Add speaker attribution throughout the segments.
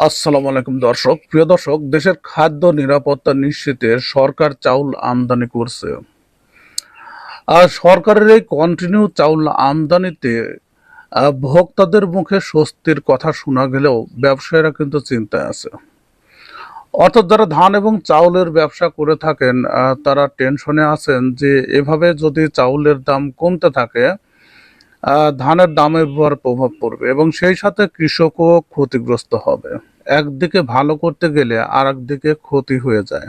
Speaker 1: আসসালামু আলাইকুম দর্শক। প্রিয় দর্শক, দেশের খাদ্য নিরাপত্তা নিশ্চিতে সরকার চাউল আমদানি করছে। আর সরকারের এই কন্টিনিউ চাউল আমদানিতে ভোক্তাদের মুখে স্বস্তির কথা শোনা গেলেও ব্যবসায়ীরা কিন্তু চিন্তায় আছে। অর্থাৎ যারা ধান এবং চাউলের ব্যবসা করে থাকেন তারা টেনশনে আছেন যে এভাবে যদি চাউলের দাম কমতে থাকে ধানের দামের উপর প্রভাব পড়বে এবং সেই সাথে কৃষকও ক্ষতিগ্রস্ত হবে। একদিকে ভালো করতে গেলে আর একদিকে ক্ষতি হয়ে যায়।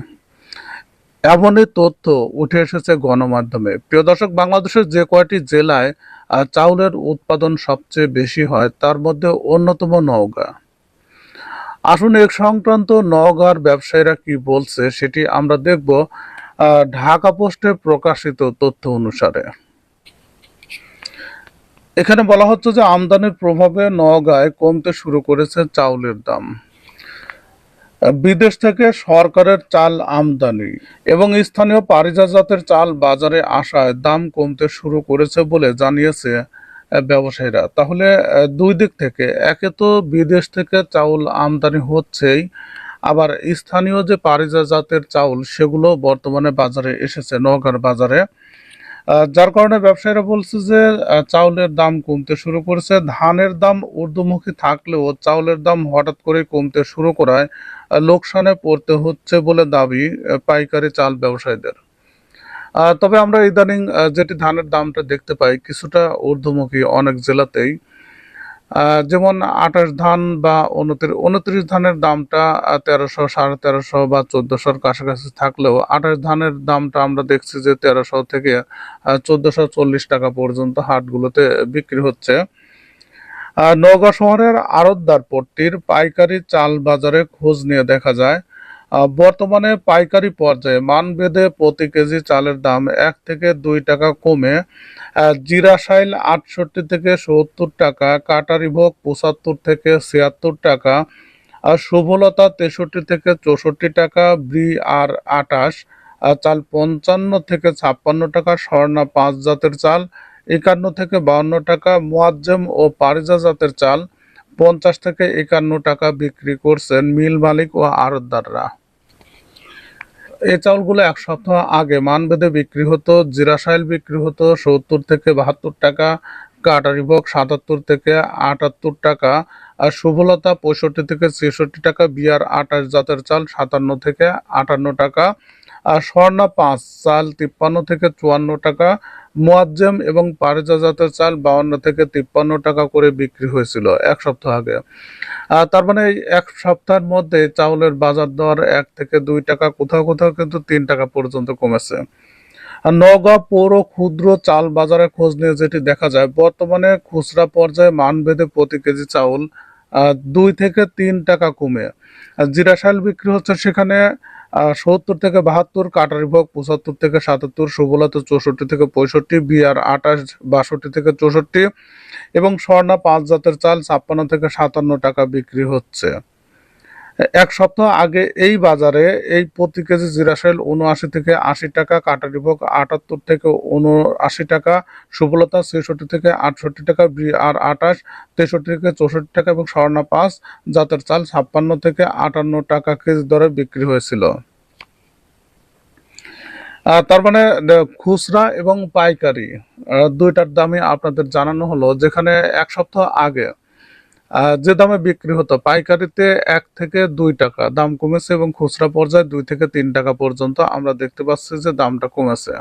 Speaker 1: এমনই তথ্য উঠে এসেছে গণমাধ্যমে। প্রিয় দর্শক, বাংলাদেশের যে কয়টি জেলায় চাউলের উৎপাদন সবচেয়ে বেশি হয়, তার মধ্যে অন্যতম নওগাঁ। আসুন এ সংক্রান্ত নওগাঁর ব্যবসায়ীরা কি বলছে, সেটি আমরা দেখব ঢাকা পোস্টে প্রকাশিত তথ্য অনুসারে। এখানে বলা হচ্ছে যে আমদানির প্রভাবে নওগাঁয় কমতে শুরু করেছে চাউলের দাম। বিদেশ থেকে সরকারের চাল আমদানি এবং স্থানীয় পারিজাত জাতের চাল বাজারে আসায় দাম কমতে শুরু করেছে বলে জানিয়েছে ব্যবসায়ীরা। তাহলে দুই দিক থেকে, একে তো বিদেশ থেকে চাউল আমদানি হচ্ছেই, আবার স্থানীয় যে পারিজাত জাতের চাউল সেগুলো বর্তমানে বাজারে এসেছে, নওগাঁর বাজারে। যার কারণে ব্যবসায়ীরা বলছে যে চাউলের দাম কমতে শুরু করেছে। ধানের দাম ঊর্ধ্বমুখী থাকলেও চাউলের দাম হঠাৎ করে কমতে শুরু করায় লোকসানে পড়তে হচ্ছে বলে দাবি পাইকারি চাল ব্যবসায়ীদের। তবে আমরা ইদানিং যেটি ধানের দামটা দেখতে পাই, কিছুটা ঊর্ধ্বমুখী অনেক জেলাতেই। যেমন আঠাশ ধান বা উনত্রিশ উনত্রিশ ধানের দামটা তেরোশো, সাড়ে তেরোশো বা চোদ্দোশোর কাছাকাছি থাকলেও আঠাশ ধানের দামটা আমরা দেখছি যে তেরোশো থেকে চোদ্দোশো চল্লিশ টাকা পর্যন্ত হাটগুলোতে বিক্রি হচ্ছে। নওগাঁ শহরের আরতদার পট্টির পাইকারি চাল বাজারে খোঁজ নিয়ে দেখা যায় বর্তমানে পাইকারি পর্যায়ে মানভেদে প্রতি কেজি চালের দাম এক থেকে দুই টাকা কমে জিরাশাইল আটষট্টি থেকে সত্তর টাকা, কাটারিভোগ পঁচাত্তর থেকে ছিয়াত্তর টাকা, আর শুভলতা তেষট্টি থেকে চৌষট্টি টাকা, ব্রি আর আটাশ চাল পঞ্চান্ন থেকে ছাপ্পান্ন টাকা, স্বর্ণা পাঁচ জাতের চাল, একান্ন থেকে বাউন্ন টাকা, মোয়াজ্জেম ও পারিজা জাতের চাল পঞ্চাশ থেকে একান্ন টাকা বিক্রি করছেন মিল মালিক ও আড়তদাররা এই চাউলগুলো এক সপ্তাহ আগে মানবেদে বিক্রি হতো জিরাশাইল বিক্রি হতো, সত্তর থেকে বাহাত্তর টাকা, কাটারি কাটারিভোগ সাতাত্তর থেকে আটাত্তর টাকা, আর শুভলতা পঁয়ষট্টি থেকে ছেষট্টি টাকা, বিয়ার আটাশ জাতের চাল সাতান্ন থেকে আটান্ন টাকা, আর স্বর্ণা পাঁচ, চাল তিপ্পান্ন থেকে চুয়ান্ন টাকা মোয়াজ্জেম এবং পারেজা জাতের চাল বাউন্ন থেকে তিপ্পান্ন টাকা করে বিক্রি হয়েছিল এক সপ্তাহ আগে। তার মানে এক সপ্তাহের মধ্যে চাউলের বাজার দর এক থেকে দুই টাকা, কোথাও কোথাও কিন্তু তিন টাকা পর্যন্ত কমেছে। নওগাঁ পৌর ক্ষুদ্র চাল বাজারে খোঁজ নিয়ে যেটি দেখা যায়, বর্তমানে খুচরা পর্যায়ে মানভেদে প্রতি কেজি চাউল দুই থেকে তিন টাকা কমে। আর জিরা চাল বিক্রি হচ্ছে সেখানে সত্তর থেকে বাহাত্তর কাটারিভোগ পঁচাত্তর থেকে সাতাত্তর, সুবলতা চৌষট্টি থেকে পঁয়ষট্টি, বিয়ার আঠাশ, বাষট্টি থেকে চৌষট্টি এবং স্বর্ণা পাঁচ জাতের চাল ছাপ্পান্ন থেকে সাতান্ন টাকা বিক্রি হচ্ছে। এক সপ্তাহ আগে এই বাজারে এই প্রতি কেজি জিরাশাইল উনআশি থেকে আশি টাকা কাটারিভোগ আটাত্তর থেকে উনআশি টাকা সুবলতা ছেষট্টি থেকে আটষট্টি টাকা আর আটাশ তেষট্টি থেকে চৌষট্টি টাকা এবং স্বর্ণা পাঁচ, জাতের চাল ছাপ্পান্ন থেকে আটান্ন টাকা কেজি দরে বিক্রি হয়েছিল। তার মানে খুচরা এবং পাইকারি দুইটার দামই আপনাদের জানানো হলো। যেখানে এক সপ্তাহ আগে যে দামে বিক্রি হতো, পাইকারিতে এক থেকে দুই টাকা, দাম কমেছে এবং খুচরা পর্যায়ে দুই থেকে তিন টাকা পর্যন্ত আমরা দেখতে পাচ্ছি যে দামটা কমেছে।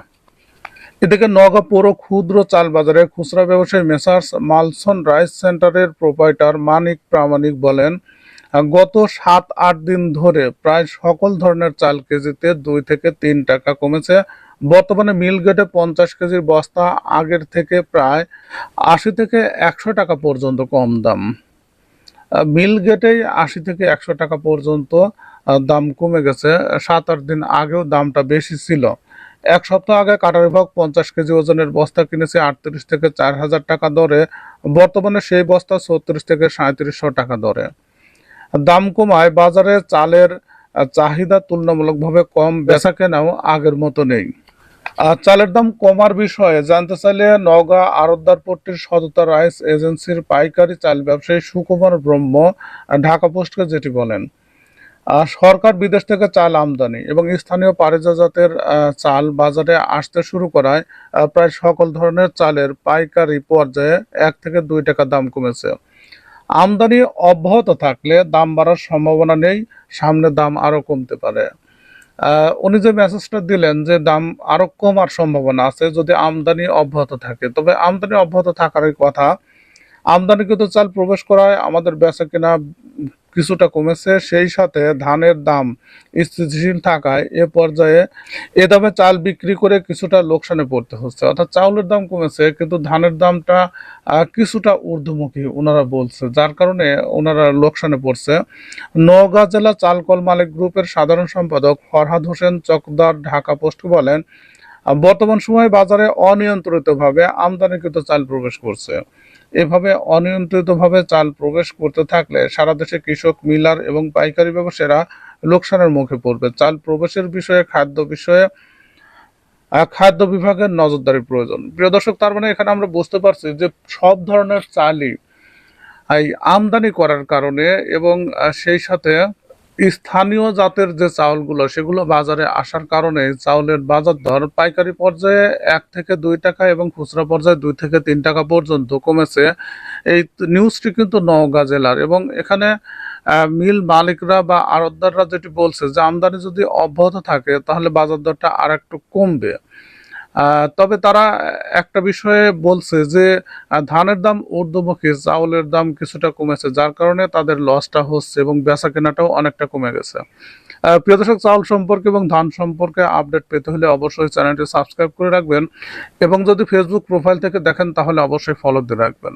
Speaker 1: এদিকে নওগাঁ পৌর ক্ষুদ্র চাল বাজারে খুচরা ব্যবসায়ী মেসার্স মালসন রাইস সেন্টারের প্রোপাইটার মানিক প্রামাণিক বলেন, গত সাত, আট দিন ধরে প্রায় সকল ধরনের চাল কেজিতে দুই থেকে তিন টাকা কমেছে। বর্তমানে মিল গেটে পঞ্চাশ কেজির বস্তা আগের থেকে প্রায় আশি থেকে একশো টাকা পর্যন্ত কম দাম। মিল গেটেই আশি থেকে একশো টাকা পর্যন্ত দাম কমে গেছে। সাত, আট দিন আগেও দামটা বেশি ছিল। এক সপ্তাহ আগে কাটার বিভাগ পঞ্চাশ কেজি ওজনের বস্তা কিনেছে, আটত্রিশ থেকে চার হাজার টাকা দরে। বর্তমানে সেই বস্তা ছত্রিশ থেকে সাঁত্রিশশো টাকা দরে। দাম কমায়, বাজারে চালের চাহিদা তুলনামূলকভাবে কম, বেচা কেনাও আগের মতো নেই। চালের দাম কমার বিষয়ে জানতে চাইলে নওগাঁ আরতদারপট্টির সততা রাইস এজেন্সির পাইকারি চাল ব্যবসায়ী সুকুমার ব্রহ্ম ঢাকা পোস্টকে যেটি বলেন সরকার বিদেশ থেকে চাল আমদানি এবং স্থানীয় পারিজাতের আহ, চাল বাজারে আসতে শুরু করায় প্রায় সকল ধরনের চালের পাইকারি পর্যায়ে এক থেকে দুই টাকা দাম কমেছে। আমদানি অব্যাহত থাকলে দাম বাড়ার সম্ভাবনা নেই সামনে দাম আরও কমতে পারে। উনি যে মেসেজটা দিলেন যে দাম আরও কমার সম্ভাবনা আছে, যদি আমদানি অব্যাহত থাকে। তবে আমদানি অব্যাহত থাকারই কথা আমদানিকৃত চাল প্রবেশ করায় আমাদের বেচা কেনা কিছুটা কমেছে, সেই সাথে ধানের দাম স্থিতিশীল থাকায় এ পর্যায়ে এ দামে চাল বিক্রি করে কিছুটা লোকসানে পড়তে হচ্ছে। অর্থাৎ চাউলের দাম কমেছে, কিন্তু ধানের দামটা কিছুটা ঊর্ধ্বমুখী ওনারা বলছে, যার কারণে ওনারা লোকসানে পড়ছে। নওগাঁ জেলা চালকল মালিক গ্রুপের সাধারণ সম্পাদক ফরহাদ হোসেন চকদার ঢাকা পোস্ট বলেন বর্তমান সময়ে বাজারে অনিয়ন্ত্রিতভাবে আমদানিকৃত চাল প্রবেশ করছে। এভাবে অনিয়ন্ত্রিতভাবে চাল প্রবেশ করতে থাকলে সারা দেশে কৃষক, মিলার এবং পাইকারি ব্যবসায়ীরা লোকসানের মুখে পড়বে। চাল প্রবেশের বিষয়ে, খাদ্য বিষয়ে খাদ্য বিভাগের নজরদারি প্রয়োজন। প্রিয় দর্শক, তার মানে এখানে আমরা বুঝতে পারছি যে সব ধরনের চালই আমদানি করার কারণে এবং সেই সাথে স্থানীয় জাতের যে চাউলগুলো, সেগুলো বাজারে আসার কারণে চাউলের বাজার দর পাইকারি পর্যায়ে এক থেকে দুই টাকা এবং খুচরা পর্যায়ে দুই থেকে তিন টাকা পর্যন্ত কমেছে। এই নিউজটি কিন্তু নওগাঁ জেলার এবং এখানে মিল মালিকরা বা আড়তদাররা যেটি বলছে যে, আমদানি যদি অব্যাহত থাকে, তাহলে বাজার দরটা আর একটু কমবে। তবে তারা একটা বিষয়ে বলছে যে ধানের দাম ঊর্ধ্বমুখী, চাউলের দাম কিছুটা কমেছে, যার কারণে তাদের লসটা হচ্ছে এবং বেচা কেনাটাও অনেকটা কমে গেছে। প্রিয় দর্শক, চাউল সম্পর্কে এবং ধান সম্পর্কে আপডেট পেতে হলে অবশ্যই চ্যানেলটি সাবস্ক্রাইব করে রাখবেন এবং যদি ফেসবুক প্রোফাইল থেকে দেখেন, তাহলে অবশ্যই ফলো দিয়ে রাখবেন।